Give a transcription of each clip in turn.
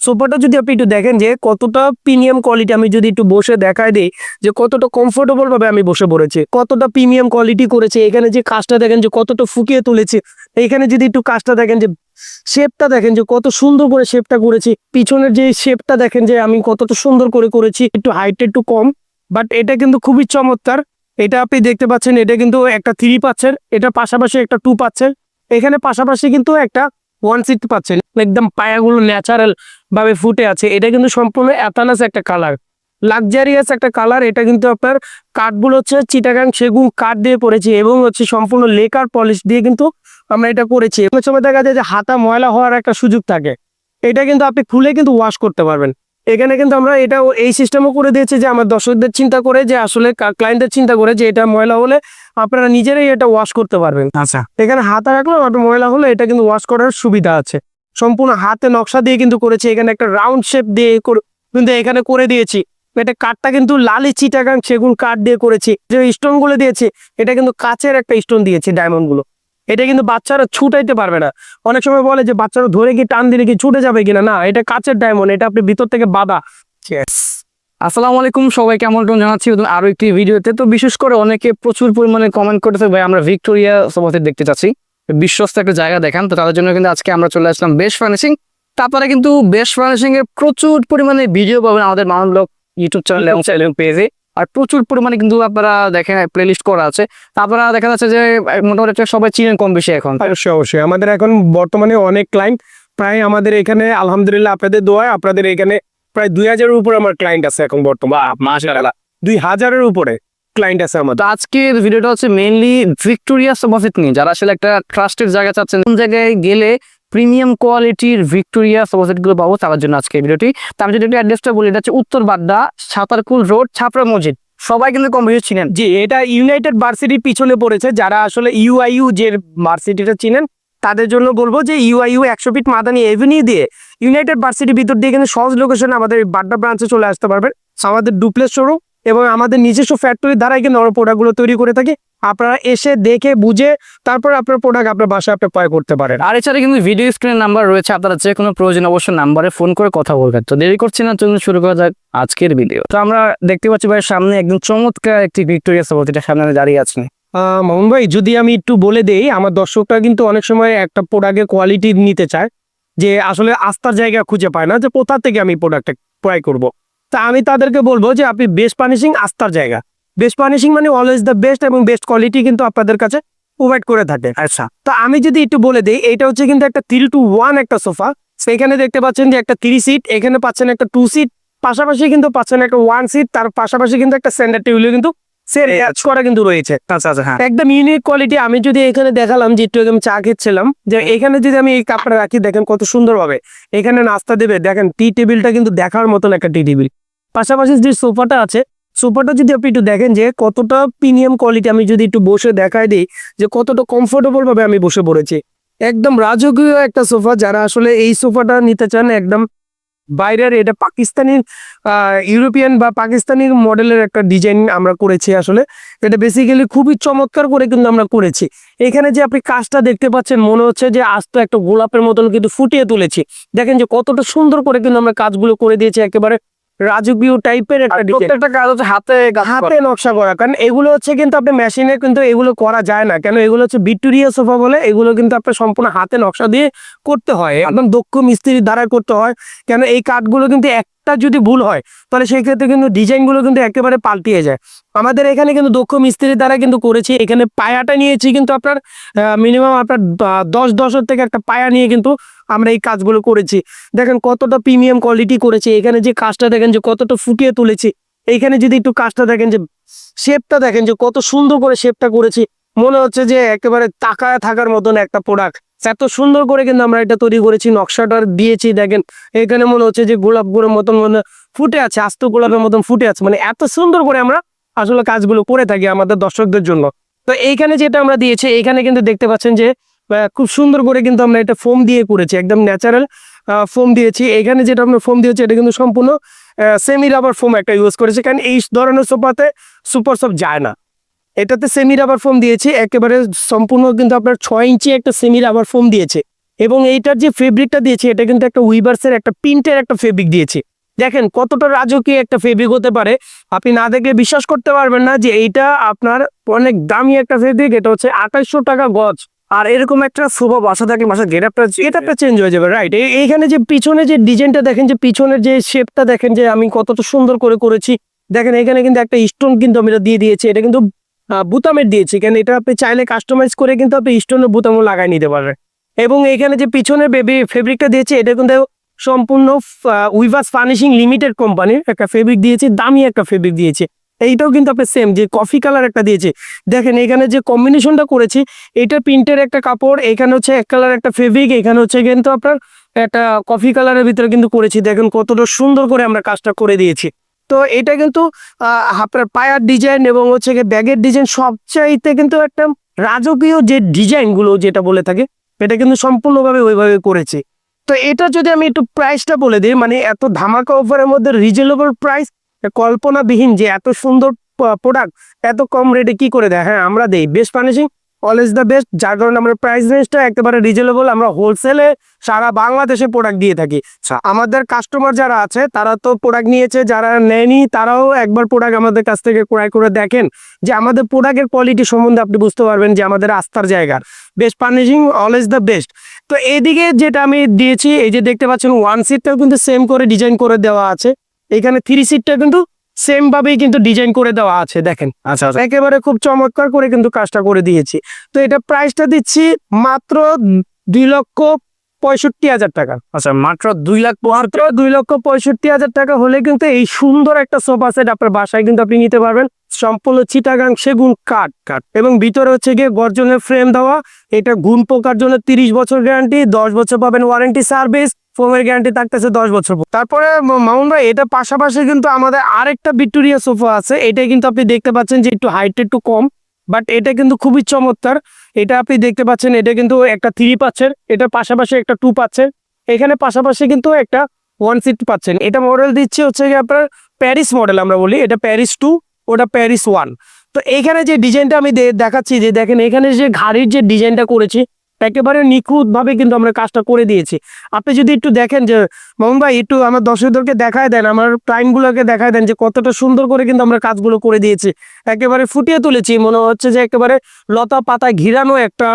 সোফাটা যদি আপনি একটু দেখেন যে কতটা প্রিমিয়াম কোয়ালিটি আমি যদি একটু বসে দেখায় দিই, যে কতটা কমফোর্টেবল ভাবে আমি বসে পড়েছি, কতটা প্রিমিয়াম কোয়ালিটি করেছে, এখানে যে কাজটা দেখেন যে কতটা ফুকিয়ে তুলেছে, এখানে যদি একটু কাজটা দেখেন যে শেপটা দেখেন যে কত সুন্দর করে শেপটা করেছি, পিছনের যে শেপটা দেখেন যে আমি কতটা সুন্দর করে করেছি, একটু হাইট একটু কম বাট এটা কিন্তু খুবই চমৎকার, এটা আপনি দেখতে পাচ্ছেন, এটা কিন্তু একটা থ্রি পাচ্ছেন, এটা পাশাপাশি একটা টু পাচ্ছেন, এখানে পাশাপাশি কিন্তু একটা ওয়ান সিট পাচ্ছেন একদম পায়াগুলো ন্যাচারাল ভাবে ফুটে আছে। এটা কিন্তু সম্পূর্ণ অ্যাথানাস একটা কালার লাক্সারিয়াস একটা কালার এটা কিন্তু আপনার কাঠগুলো হচ্ছে চিটাগাং সেগুন কাঠ দিয়ে পড়েছে এবং হচ্ছে সম্পূর্ণ লেকার পলিশ দিয়ে কিন্তু আমরা এটা করেছি। অনেক সময় দেখা যায় যে হাতা ময়লা হওয়ার একটা সুযোগ থাকে। এটা কিন্তু আপনি খুলে কিন্তু ওয়াশ করতে পারবেন। এখানে কিন্তু আমরা এটা এই সিস্টেমও করে দিয়েছি যে আমার দর্শকদের চিন্তা করে যে আসলে ক্লায়েন্টদের চিন্তা করে যে এটা ময়লা হলে আপনারা নিজেরাই এটা ওয়াশ করতে পারবেন। আচ্ছা। এখানে হাতা আপনার ময়লা হলে এটা কিন্তু ওয়াশ করার সুবিধা আছে। সম্পূর্ণ হাতে নকশা দিয়ে কিন্তু করেছি এখানে একটা রাউন্ড শেপ দিয়ে কিন্তু এখানে করে দিয়েছি। এটা কাঠটা কিন্তু লালি চিটাগাং সেগুন কাঠ দিয়ে করেছি। যে স্টোনগুলো দিয়েছি এটা কিন্তু কাচের একটা স্টোন দিয়েছি ডায়মন্ডগুলো। এটা কিন্তু বাচ্চারা ছুটাইতে পারবে না। অনেক সময় বলে যে বাচ্চারা ধরে কি টান দিলে কি ছুটে যাবে কিনা? না এটা কাচের ডায়মন্ড এটা আপনি ভিতর থেকে বাঁধা। আসসালামু আলাইকুম সবাইকে আমন্ত্রণ জানাচ্ছি আরও একটি ভিডিওতে। তো বিশেষ করে অনেকে প্রচুর পরিমাণে কমেন্ট করতেছে ভাই আমরা ভিক্টোরিয়া সোফাতে দেখতে চাচ্ছি। বিশ্বস্ত একটা জায়গা দেখান। তো তাদের জন্য কিন্তু আজকে আমরা চলে আসলাম বেস্ট ফার্নিশিং তারপরে কিন্তু বেস্ট ফার্নিশিং এর প্রচুর পরিমাণে ভিডিও পাবেন আমাদের মানব ইউটিউব চ্যানেল এবং চ্যানেল পেজে আর প্রচুর পরিমাণে কিন্তু আপনারা দেখেন প্লেলিস্ট করা আছে। তারপরে দেখা যাচ্ছে যে মোটামুটি সবাই চিনেন কম বেশি এখন। অবশ্যই অবশ্যই। আমাদের এখন বর্তমানে অনেক ক্লায়েন্ট প্রায় আমাদের এখানে আলহামদুলিল্লাহ আপনাদের দোয়ায় আপনাদের এখানে প্রায় দুই হাজারের উপরে আমার ক্লায়েন্ট আছে এখন বর্তমানে। মাশাআল্লাহ। দুই হাজারের উপরে ক্লায়েন্ট আছে আমাদের। আজকের ভিডিওটা হচ্ছে মেইনলি ভিক্টোরিয়া সোফাসেট নিয়ে। যারা আসলে একটা ট্রাস্টের জায়গা চাচ্ছেন কোন জায়গায় গেলে প্রিমিয়াম কোয়ালিটির ভিক্টোরিয়া সোফাসেটগুলো পাবো তার জন্য আজকে ভিডিওটি। তো আমি যদি একটু অ্যাড্রেসটা বলি এটা হচ্ছে উত্তর বাড্ডা, সাঁতারকুল রোড, ছাপড়া মসজিদ। সবাই কিন্তু কম বেশি চিনেন। জি, এটা ইউনাইটেড ভার্সিটির পিছনে পড়েছে, যারা আসলে ইউআইইউ যে ভার্সিটিটা চিনেন, তাদের জন্য বলব যে ইউআইইউ একশো ফিট মাদানি এভিনিউ দিয়ে ইউনাইটেড ভার্সিটির ভিতর দিয়ে কিন্তু সহজ লোকেশনে আমাদের বাড্ডা ব্রাঞ্চে চলে আসতে পারবেন। আমাদের ডুপ্লেস শোরুম এবং আমাদের নিজস্ব ফ্যাক্টরির দ্বারাই কিন্তু আমরা প্রোডাক্টগুলো তৈরি করে থাকি। আপনারা এসে দেখে বুঝে তারপর আপনার প্রোডাক্ট আপনার বাসায় আপনি ক্রয় করতে পারেন। আর এছাড়া কিন্তু ভিডিও স্ক্রিনের নাম্বার রয়েছে আপনারা যে কোনো প্রয়োজন অবশ্যই নাম্বারে ফোন করে কথা বলবেন। তো দেরি করছি না চলুন শুরু করা যাক আজকের ভিডিও তো আমরা দেখতে পাচ্ছি ভাই সামনে একদম চমৎকার একটি ভিক্টোরিয়া সোফা যেটা সামনে দাঁড়িয়ে আছেন মামুন ভাই যদি আমি একটু বলে দেই আমার দর্শকরা কিন্তু অনেক সময় একটা প্রোডাক্টের কোয়ালিটি নিতে চায় যে আসলে আস্থার জায়গা খুঁজে পায় না যে কোথা থেকে আমি প্রোডাক্টটা ক্রয় করব। তা আমি তাদেরকে বলব যে আপনি বেস্ট পানিশিং আস্থার জায়গা। বেস্ট পানিশিং মানে অলওয়েজ দ্য বেস্ট এবং বেস্ট কোয়ালিটি কিন্তু আপনাদের কাছে প্রোভাইড করে থাকে। আচ্ছা। তো আমি যদি একটু বলে দিই এটা হচ্ছে কিন্তু একটা থ্রি টু ওয়ান একটা সোফা সেখানে দেখতে পাচ্ছেন যে একটা থ্রি সিট এখানে পাচ্ছেন একটা টু সিট পাশাপাশি কিন্তু পাচ্ছেন একটা ওয়ান সিট তার পাশাপাশি কিন্তু একটা স্ট্যান্ডার্ড টেবিলও কিন্তু করা কিন্তু রয়েছে। আচ্ছা আচ্ছা হ্যাঁ। একদম ইউনিক কোয়ালিটি আমি যদি এখানে দেখালাম যে একটু চা খেচ্ছিলাম যে এখানে যদি আমি এই কাপটা রাখি দেখেন কত সুন্দর ভাবে এখানে নাস্তা দেবে। দেখেন টি টেবিলটা কিন্তু দেখার মতন একটা টি টেবিল পাশাপাশি যে সোফাটা আছে, সোফাটা যদি আপনি একটু দেখেন যে কতটা প্রিমিয়াম কোয়ালিটি আমি যদি একটু বসে দেখাই দিই, যে কতটা কমফোর্টেবল ভাবে আমি বসে পড়েছি। একদম রাজকীয় একটা সোফা, যারা আসলে এই সোফাটা নিতে চান, একদম বাইরের এটা পাকিস্তানি ইউরোপিয়ান বা পাকিস্তানি মডেলের একটা ডিজাইন আমরা করেছি আসলে। এটা বেসিক্যালি খুবই চমৎকার করে কিন্তু আমরা করেছি। এখানে যে আপনি কাজটা দেখতে পাচ্ছেন, মনে হচ্ছে যে আস্ত একটা গোলাপের মতন কিন্তু ফুটিয়ে তুলেছি। দেখেন যে কতটা সুন্দর করে কিন্তু আমরা কাজগুলো করে দিয়েছি, একেবারে রাজকীয় টাইপের একটা ডিজাইন প্রত্যেকটা কাজ হচ্ছে হাতে হাতে নকশা করা। কারণ এগুলো হচ্ছে কিন্তু আপনি মেশিনে কিন্তু এগুলো করা যায় না। কেন এগুলো হচ্ছে ভিক্টোরিয়া সোফা বলে এগুলো কিন্তু আপনার সম্পূর্ণ হাতে নকশা দিয়ে করতে হয়। একদম দক্ষ মিস্ত্রির দ্বারা করতে হয়। কেন এই কাঠগুলো কিন্তু একটা যদি ভুল হয়, তাহলে সেই ক্ষেত্রে কিন্তু ডিজাইনগুলো কিন্তু একেবারে পাল্টিয়ে যায়। আমাদের এখানে কিন্তু দক্ষ মিস্ত্রির দ্বারা কিন্তু করেছি, এখানে পায়াটা নিয়েছি কিন্তু আপনার মিনিমাম আপনার দশ দশের থেকে একটা পায়া নিয়ে কিন্তু আমরা এই কাজগুলো করেছি। দেখেন কতটা প্রিমিয়াম কোয়ালিটি করেছি, এখানে যে কাজটা দেখেন যে কতটা ফুটিয়ে তুলেছি, এইখানে যদি একটু কাজটা দেখেন যে শেপটা দেখেন যে কত সুন্দর করে শেপটা করেছি মনে হচ্ছে যে একেবারে তাকায় থাকার মতন একটা প্রোডাক্ট এত সুন্দর করে কিন্তু আমরা এটা তৈরি করেছি, নকশাটা দিয়েছি, দেখেন, এখানে মনে হচ্ছে যে গোলাপগুলোর মতন মনে ফুটে আছে, আস্ত গোলাপের মতন ফুটে আছে মানে এত সুন্দর করে আমরা আসলে কাজগুলো করে থাকি আমাদের দর্শকদের জন্য। তো এইখানে যেটা আমরা দিয়েছি, এইখানে কিন্তু দেখতে পাচ্ছেন যে খুব সুন্দর করে কিন্তু আমরা এটা ফোম দিয়ে করেছি, একদম ন্যাচারাল ফোম দিয়েছি। এখানে যেটা আমরা ফোম দিয়েছি, এটা কিন্তু সম্পূর্ণ সেমি রাবার ফোম একটা ইউজ করেছি, কারণ এই ধরনের সোফাতে সুপার সব যায় না। এটাতে সেমি রাবার ফোম দিয়েছে একেবারে সম্পূর্ণ কিন্তু আপনার ছয় ইঞ্চি একটা সেমি রাবার ফোম দিয়েছে। এবং এইটার যে ফেব্রিকটা দিয়েছে এটা কিন্তু একটা উইভার্সের একটা প্রিন্টের একটা ফেব্রিক দিয়েছে। দেখেন কতটা রাজকীয় একটা ফেব্রিক হতে পারে। আপনি না দেখলে বিশ্বাস করতে পারবেন না যে এইটা আপনার অনেক দামি একটা ফেব্রিক এটা হচ্ছে আঠাইশশো টাকা গজ। আর এরকম একটা শুভ বাসা থাকলে বাসা গেটআপটা গেটআপটা চেঞ্জ হয়ে যাবে রাইট এইখানে যে পিছনে যে ডিজাইনটা দেখেন যে পিছনের যে শেপটা দেখেন যে আমি কতটা সুন্দর করে করেছি। দেখেন এখানে কিন্তু একটা স্টোন কিন্তু আমি দিয়ে দিয়েছি এটা কিন্তু বুতামের দিয়েছি। কেন এটা আপনি চাইলে কাস্টমাইজ করে কিন্তু আপনি স্টোনের বুতামও লাগাই নিতে পারবেন। এবং এখানে যে পিছনে বেবি ফেব্রিকটা দিয়েছে, এটা কিন্তু সম্পূর্ণ উইভাস ফার্নিশিং লিমিটেড কোম্পানির একটা ফেব্রিক দিয়েছে, দামি একটা ফেব্রিক দিয়েছে। এইটাও কিন্তু আপনি সেম যে কফি কালার একটা দিয়েছে। দেখেন, এখানে যে কম্বিনেশনটা করেছি, এটা প্রিন্টের একটা কাপড়, এখানে হচ্ছে এক কালার একটা ফেব্রিক এখানে হচ্ছে কিন্তু আপনার একটা কফি কালারের ভিতরে কিন্তু করেছি। দেখেন, কতটা সুন্দর করে আমরা কাজটা করে দিয়েছি। তো এটা কিন্তু আপনার পায়ার ডিজাইন এবং হচ্ছে ব্যাগের ডিজাইন সবচাইতে কিন্তু একটা রাজকীয় যে ডিজাইনগুলো যেটা বলে থাকে, এটা কিন্তু সম্পূর্ণভাবে ওইভাবে করেছে। তো এটা যদি আমি একটু প্রাইসটা বলে দিই মানে এত ধামাকা অফারের মধ্যে রিজনেবল প্রাইস কল্পনাবিহীন যে এত সুন্দর প্রোডাক্ট, এত কম রেটে কি করে দেয়? হ্যাঁ আমরা দেই। Best furnishing always the best যার কারণে আমরা প্রাইস রেঞ্জটা একেবারে রিজনেবল আমরা হোলসেলে সারা বাংলাদেশে প্রোডাক্ট দিয়ে থাকি। আমাদের কাস্টমার যারা আছে, তারা তো প্রোডাক্ট নিয়েছে, যারা নেয়নি, তারাও একবার প্রোডাক্ট আমাদের কাছ থেকে ক্রয় করে দেখেন যে আমাদের প্রোডাক্টের কোয়ালিটি সম্বন্ধে আপনি বুঝতে পারবেন যে আমাদের আস্থার জায়গা। Best furnishing always the best তো এইদিকে যেটা আমি দিয়েছি, এই যে দেখতে পাচ্ছেন ওয়ান সিটটাও কিন্তু সেম করে ডিজাইন করে দেওয়া আছে। এখানে থ্রি সিটটা কিন্তু সেম ভাবেই কিন্তু ডিজাইন করে দেওয়া আছে দেখেন। আচ্ছা আচ্ছা। একেবারে খুব চমৎকার করে কিন্তু কাজটা করে দিয়েছি। তো এটা প্রাইসটা দিচ্ছি মাত্র দুই লক্ষ পঁয়ষট্টি হাজার টাকা। আচ্ছা মাত্র দুই লাখ মাত্র দুই লক্ষ পঁয়ষট্টি হাজার টাকা হলে কিন্তু এই সুন্দর একটা সোফা সেট আপনার বাসায় কিন্তু আপনি নিতে পারবেন। সম্পূর্ণ চিটাগাং সেগুন কাঠ। কাঠ। এবং ভিতরে হচ্ছে গিয়ে গর্জনের ফ্রেম দেওয়া। এটা গুণ পোকার জন্য তিরিশ বছর গ্যারান্টি দশ বছর পাবেন ওয়ারেন্টি সার্ভিস ফোমের গ্যারান্টি থাকতেছে দশ বছর তারপরে মামুন ভাই, এটা পাশাপাশি কিন্তু আমাদের আরেকটা ভিক্টোরিয়া সোফা আছে। এটা কিন্তু আপনি দেখতে পাচ্ছেন যে একটু হাইট একটু কম বাট এটা কিন্তু খুবই চমৎকার। এটা আপনি দেখতে পাচ্ছেন, এটা কিন্তু একটা থ্রি পাচ্ছেন, এটা পাশাপাশি একটা টু পাচ্ছেন। এখানে পাশাপাশি কিন্তু একটা ওয়ান সিট পাচ্ছেন। এটা মডেল দিচ্ছে হচ্ছে গিয়ে আপনার প্যারিস মডেল আমরা বলি, এটা প্যারিস টু ওটা প্যারিস ওয়ান তো এইখানে যে ডিজাইনটা আমি দেখাচ্ছি, যে দেখেন এখানে যে ঘাড়ির যে ডিজাইনটা করেছি একেবারে নিখুঁতভাবে কিন্তু আমরা কাজটা করে দিয়েছি। আপনি যদি একটু দেখেন যে ভাই একটু আমার দর্শকদেরকে দেখায় দেন আমার ক্লাইন্টগুলোকে দেখায় দেন যে কতটা সুন্দর করে কিন্তু আমরা কাজগুলো করে দিয়েছি। একেবারে ফুটিয়ে তুলেছি মনে হচ্ছে যে একেবারে লতা পাতা ঘিরানো একটা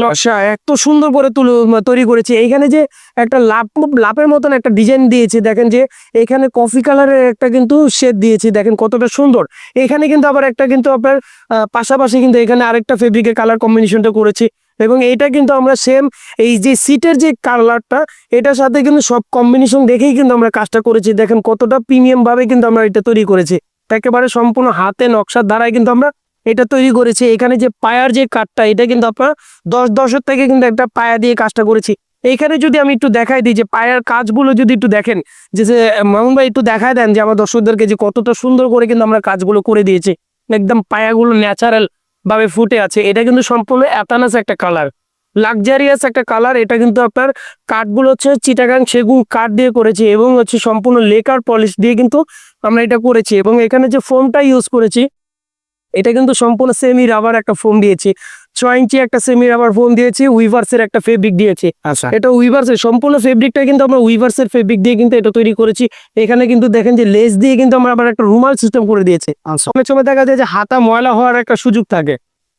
নকশা এত সুন্দর করে তুলে তৈরি করেছি। এইখানে যে একটা লাভ লাভের মতন একটা ডিজাইন দিয়েছি দেখেন যে এখানে কফি কালারের একটা কিন্তু শেড দিয়েছি দেখেন কতটা সুন্দর। এখানে কিন্তু আবার একটা কিন্তু আপনার পাশাপাশি কিন্তু এখানে আরেকটা ফেব্রিকের কালার কম্বিনেশনটা করেছি। এবং এটা কিন্তু আমরা সেম এই যে সিটের যে কালারটা এটার সাথে কিন্তু সব কম্বিনেশন দেখেই কিন্তু আমরা কাজটা করেছি। দেখেন কতটা প্রিমিয়াম ভাবে কিন্তু আমরা এটা তৈরি করেছি। একেবারে সম্পূর্ণ হাতে নকশার দ্বারাই কিন্তু আমরা এটা তৈরি করেছি। এখানে যে পায়ার যে কাঠটা, এটা কিন্তু আপনার দশ দশের থেকে কিন্তু একটা পায়া দিয়ে কাজটা করেছি। এইখানে যদি আমি একটু দেখাই দিই যে পায়ার কাজগুলো যদি একটু দেখেন, যে যে, মামুন ভাই একটু দেখায় দেন যে আমার দর্শকদেরকে যে কতটা সুন্দর করে কিন্তু আমরা কাজগুলো করে দিয়েছি। একদম পায়াগুলো ন্যাচারাল ভাবে ফুটে আছে। এটা কিন্তু সম্পূর্ণ অ্যাথানাস একটা কালার লাক্সারিয়াস একটা কালার এটা কিন্তু আপনার কাঠগুলো হচ্ছে চিটাগাং সেগুন কাঠ দিয়ে করেছি এবং হচ্ছে সম্পূর্ণ লেকার পলিশ দিয়ে কিন্তু আমরা এটা করেছি এবং এখানে যে ফোমটা ইউজ করেছি এটা কিন্তু সম্পূর্ণ সেমি রাবার একটা ফোম দিয়েছি। ছয় ইঞ্চি একটা সেমি রাবার ফোম দিয়েছি উইভার্সের একটা ফেব্রিক দিয়েছি। আচ্ছা। এটা উইভার্সের সম্পূর্ণ ফেব্রিকটা কিন্তু আমরা উইভার্সের ফেব্রিক দিয়ে কিন্তু এটা তৈরি করেছি। এখানে কিন্তু দেখেন যে লেস দিয়ে কিন্তু আমরা আবার একটা রুমাল সিস্টেম করে দিয়েছি। আচ্ছা। সময় সময় দেখা যায় যে হাতা ময়লা হওয়ার একটা সুযোগ থাকে।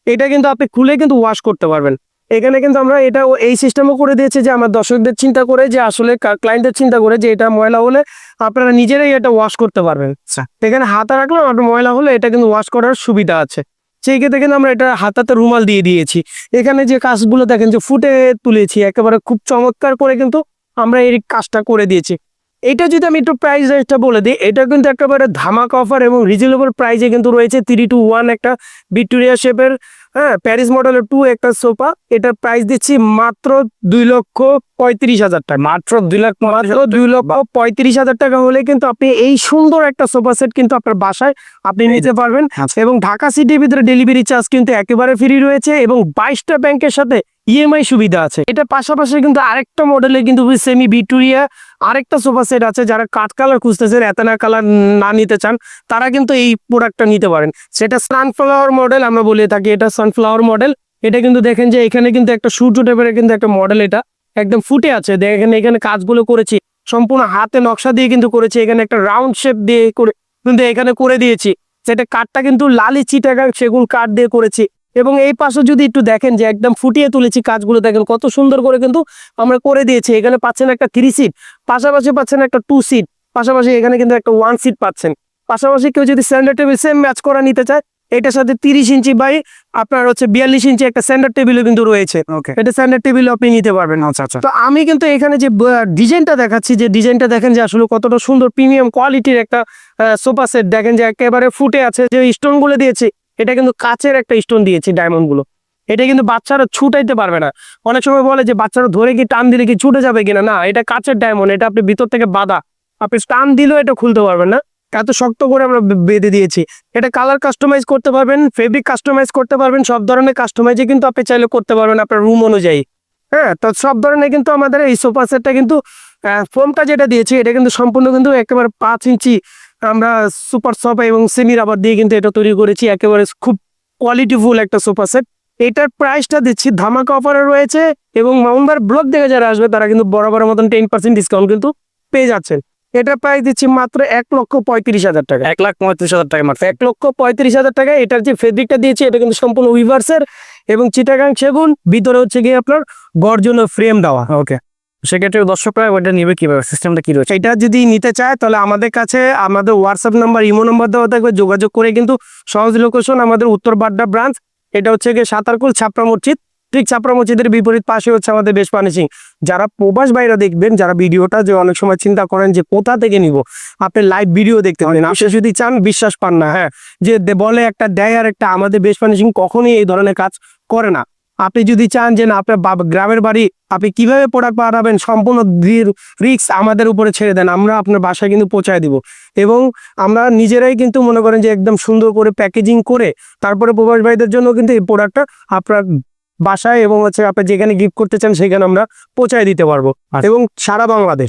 এটা কিন্তু আপনি খুলে কিন্তু ওয়াশ করতে পারবেন। এখানে কিন্তু আমরা এটা এই সিস্টেমও করে দিয়েছি যে আমার দর্শকদের চিন্তা করে যে আসলে ক্লায়েন্টের চিন্তা করে যে এটা ময়লা হলে আপনারা নিজেরাই এটা ওয়াশ করতে পারবেন। আচ্ছা। এখানে হাতা রাখলাম আপনার ময়লা হলে এটা কিন্তু ওয়াশ করার সুবিধা আছে। সেই ক্ষেত্রে কিন্তু আমরা এটা হাতাতে রুমাল দিয়ে দিয়েছি। এখানে যে কাজগুলো দেখেন যে ফুটে তুলেছি একেবারে খুব চমৎকার করে কিন্তু আমরা এই কাজটা করে দিয়েছি। এটা যদি আমি একটু প্রাইস রেঞ্জটা বলে দিই এটা কিন্তু একেবারে ধামাক অফার এবং রিজনেবল প্রাইসে কিন্তু রয়েছে থ্রি টু ওয়ান একটা ভিক্টোরিয়া শেপের হ্যাঁ প্যারিস মডেলের টু একটা সোফা এটা প্রাইস দিচ্ছি মাত্র দুই লক্ষ পঁয়ত্রিশ হাজার টাকা। মাত্র দুই লক্ষ মাত্র দুই লক্ষ পঁয়ত্রিশ হাজার টাকা হলে কিন্তু আপনি এই সুন্দর একটা সোফা সেট কিন্তু আপনার বাসায় আপনি নিতে পারবেন। আচ্ছা। এবং ঢাকা সিটির ভিতরে ডেলিভারি চার্জ কিন্তু একেবারে ফ্রি রয়েছে এবং বাইশটা ব্যাংকের সাথে ইএমআই সুবিধা আছে। এটা পাশাপাশি কিন্তু আরেকটা মডেলে কিন্তু সেমি ভিক্টোরিয়া আরেকটা সোফা সেট আছে, যারা কাঠ কালার খুঁজতেছেন, এতনা কালার না নিতে চান, তারা কিন্তু এই প্রোডাক্টটা নিতে পারেন। সেটা সানফ্লাওয়ার মডেল আমরা বলে থাকি, এটা সানফ্লাওয়ার মডেল এটা কিন্তু দেখেন যে এখানে কিন্তু একটা সূর্য টাইপের কিন্তু একটা মডেল এটা। একদম ফুটে আছে। দেখেন এখানে কাজগুলো করেছি, সম্পূর্ণ হাতে নকশা দিয়ে কিন্তু করেছি, এখানে একটা রাউন্ড শেপ দিয়ে করে কিন্তু এখানে করে দিয়েছি। সেটা কাঠটা কিন্তু লালি চিটাগাং সেগুন কাঠ দিয়ে করেছি। এবং এই পাশে যদি একটু দেখেন যে একদম ফুটিয়ে তুলেছি কাজগুলো দেখেন কত সুন্দর করে কিন্তু আমরা করে দিয়েছি। এখানে পাচ্ছেন একটা থ্রি সিট পাশাপাশি পাচ্ছেন একটা টু সিট পাশাপাশি এখানে কিন্তু একটা ওয়ান সিট পাচ্ছেন। পাশাপাশি কেউ যদি স্যান্ডার টেবিল সেম ম্যাচ করা নিতে চায় এটার সাথে তিরিশ ইঞ্চি বাই আপনার হচ্ছে বিয়াল্লিশ ইঞ্চি একটা স্যান্ডার টেবিলও কিন্তু রয়েছে। ওকে এটা স্যান্ডার টেবিল আপনি নিতে পারবেন। আচ্ছা আচ্ছা। তো আমি কিন্তু এখানে যে ডিজাইনটা দেখাচ্ছি যে ডিজাইনটা দেখেন যে আসলে কতটা সুন্দর প্রিমিয়াম কোয়ালিটির একটা সোফা সেট দেখেন যে একেবারে ফুটে আছে যে স্টোনগুলো দিয়েছি এটা কিন্তু কাচের একটা স্টোন দিয়েছি ডায়মন্ডগুলো। এটা কিন্তু বাচ্চারা ছুটাইতে পারবে না। অনেক সময় বলে যে, বাচ্চারা ধরে কি টান দিলে কি ছুটে যাবে কিনা? না, এটা কাচের ডায়মন্ড এটা আপনি ভিতর থেকে বাঁধা। আপনি টান দিলেও এটা খুলতে পারবেন না। এত শক্ত করে আমরা বেঁধে দিয়েছি। এটা কালার কাস্টমাইজ করতে পারবেন ফেব্রিক কাস্টমাইজ করতে পারবেন, সব ধরনের কাস্টমাইজে কিন্তু আপনি চাইলে করতে পারবেন আপনার রুম অনুযায়ী। হ্যাঁ তো সব ধরনের কিন্তু আমাদের এই সোফা সেটটা কিন্তু ফোমটা যেটা দিয়েছি, এটা কিন্তু সম্পূর্ণ কিন্তু একেবারে পাঁচ ইঞ্চি আমরা সুপার সোফা এবং সেমি রাবার দিয়ে কিন্তু এটা তৈরি করেছি। একেবারে খুব কোয়ালিটিফুল একটা সোফা সেট এটার প্রাইসটা দিচ্ছি ধামাকা অফারে রয়েছে এবং মাউন্টবার ব্লক থেকে যারা আসবে তারা কিন্তু বরাবর মতন টেন পার্সেন্ট ডিসকাউন্ট কিন্তু পেয়ে যাচ্ছেন। এটার প্রাইস দিচ্ছি মাত্র এক লক্ষ পঁয়ত্রিশ হাজার টাকা। এক লাখ পঁয়ত্রিশ হাজার টাকা মাত্র। এক লক্ষ পঁয়ত্রিশ হাজার টাকা। এটার যে ফেব্রিকটা দিয়েছি এটা কিন্তু সম্পূর্ণ উইভার্সের এবং চিটাগাং সেগুন। ভিতরে হচ্ছে গিয়ে আপনার গর্জন ফ্রেম দেওয়া। ওকে সেক্ষেত্রে দর্শকরা ওইটা নিবে কীভাবে? সিস্টেমটা কি রয়েছে? এটা যদি নিতে চায় তাহলে আমাদের কাছে আমাদের হোয়াটসঅ্যাপ নাম্বার ইমো নাম্বার দেওয়া থাকবে। যোগাযোগ করে কিন্তু সহজ লোকেশন আমাদের উত্তর বাড্ডা ব্রাঞ্চ এটা হচ্ছে গিয়ে সাঁতারকুল ছাপড়া মসজিদ। ঠিক ছাপড়া মসজিদের বিপরীত পাশে হচ্ছে আমাদের বেশ পানিসিং যারা প্রবাস বাইরে দেখবেন যারা ভিডিওটা যে অনেক সময় চিন্তা করেন যে কোথা থেকে নিব আপনি লাইভ ভিডিও দেখতে পারেন। আপনি যদি চান বিশ্বাস পান না হ্যাঁ যে বলে একটা দেয় আর একটা আমাদের বেশ পানিসিং কখনই এই ধরনের কাজ করে না। আপনি যদি চান যে না আপনার বাব- গ্রামের বাড়ি আপনি কীভাবে প্রোডাক্ট পাঠাবেন সম্পূর্ণ রিক্স আমাদের উপরে ছেড়ে দেন আমরা আপনার বাসায় কিন্তু পৌঁছায় দিব। এবং আমরা নিজেরাই কিন্তু মনে করেন যে একদম সুন্দর করে প্যাকেজিং করে তারপরে প্রবাস ভাইদের জন্য কিন্তু এই প্রোডাক্টটা আপনার বাসায় এবং হচ্ছে আপনি যেখানে গিফট করতে চান সেখানে আমরা পৌঁছায় দিতে পারব। আচ্ছা। এবং সারা বাংলাদেশ।